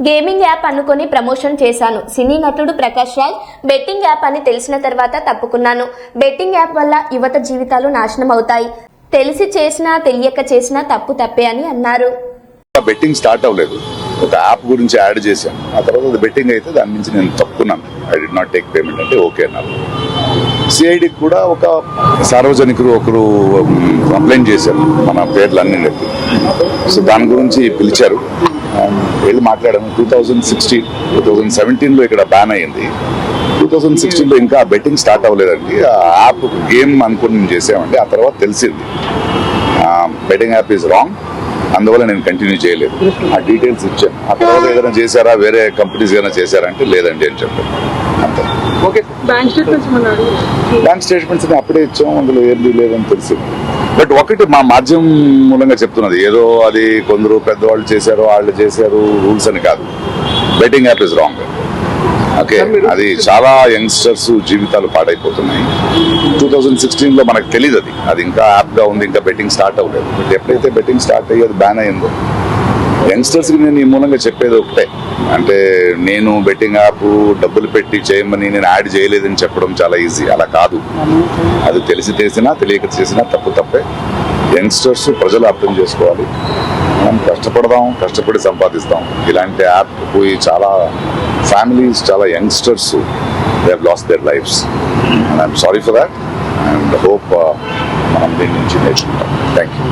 Gaming app అనుకొని promotion చేశాను. సినీ నటుడు ప్రకాష్ రాజ్ బెట్టింగ్ యాప్ అని తెలిసిన తర్వాత తప్పుకున్నాను. బెట్టింగ్ యాప్ వల్ల యువత జీవితాలు నాశనం అవుతాయి. తెలిసి చేసినా తెలియక చేసినా తప్పు తప్పే అని అన్నారు. బెట్టింగ్ స్టార్ట్ అవ్వలేదు. ఒక యాప్ గురించి యాడ్ చేశాను. ఆ తర్వాత అది బెట్టింగ్ అయితే దాని నుంచి నేను తప్పుకున్నాను. I did not take payment అంటే ఓకే అన్నారు. సిఐడి కూడా ఒక సార్వజనికులు ఒకరు కంప్లైంట్ చేశారు. మన పేర్లు అన్ని సో దాని గురించి పిలిచారు. వెళ్ళి మాట్లాడాము. Two thousand sixteen two thousand సెవెంటీన్లో ఇక్కడ బ్యాన్ అయ్యింది. టూ థౌజండ్ సిక్స్టీన్లో ఇంకా బెట్టింగ్ స్టార్ట్ అవ్వలేదండి. ఆ యాప్ గేమ్ అనుకుని మేము చేసామండి ఆ తర్వాత తెలిసింది. బెట్టింగ్ యాప్ ఈజ్ రాంగ్ అందువల్ల నేను కంటిన్యూ చేయలేదు. ఆ డీటెయిల్స్ ఇచ్చాను. ఆ తర్వాత ఏదైనా చేశారా? వేరే కంపెనీస్ ఏదైనా చేశారా అంటే లేదండి అని చెప్పాను. అంతే. ఓకే బ్యాంక్ స్టేట్మెంట్స్ మన బ్యాంక్ స్టేట్మెంట్స్ అప్పుడే ఇచ్చాం అందులో ఏది లేదని తెలిసింది. బట్ ఒకటి మా మాధ్యమం మూలంగా చెప్తున్నది. ఏదో అది కొందరు పెద్దవాళ్ళు చేశారు వాళ్ళు చేశారు రూల్స్ అని కాదు. Betting app is wrong. Okay? అది చాలా యంగ్స్టర్స్ జీవితాలు పాడైపోతున్నాయి. టూ థౌజండ్ సిక్స్టీన్లో మనకు తెలియదు అది. అది ఇంకా యాప్గా ఉంది ఇంకా బెట్టింగ్ స్టార్ట్ అవ్వలేదు. బట్ ఎప్పుడైతే బెట్టింగ్ స్టార్ట్ అయ్యి అది బ్యాన్ అయిందో యంగ్స్టర్స్కి నేను ఈ మూలంగా చెప్పేది ఒకటే. అంటే నేను బెట్టింగ్ యాప్ డబ్బులు పెట్టి చేయమని నేను యాడ్ చేయలేదని చెప్పడం చాలా ఈజీ అలా కాదు. అది తెలిసి చేసినా తెలియక చేసినా తప్పు తప్పే. యంగ్స్టర్స్ ప్రజలు అర్థం చేసుకోవాలి. మనం కష్టపడదాం కష్టపడి సంపాదిస్తాం. ఇలాంటి యాప్ పోయి చాలా ఫ్యామిలీస్ చాలా youngsters they have lost their lives and I'm sorry for that and hope మనం దీని నుంచి నేర్చుకుంటాం. Thank you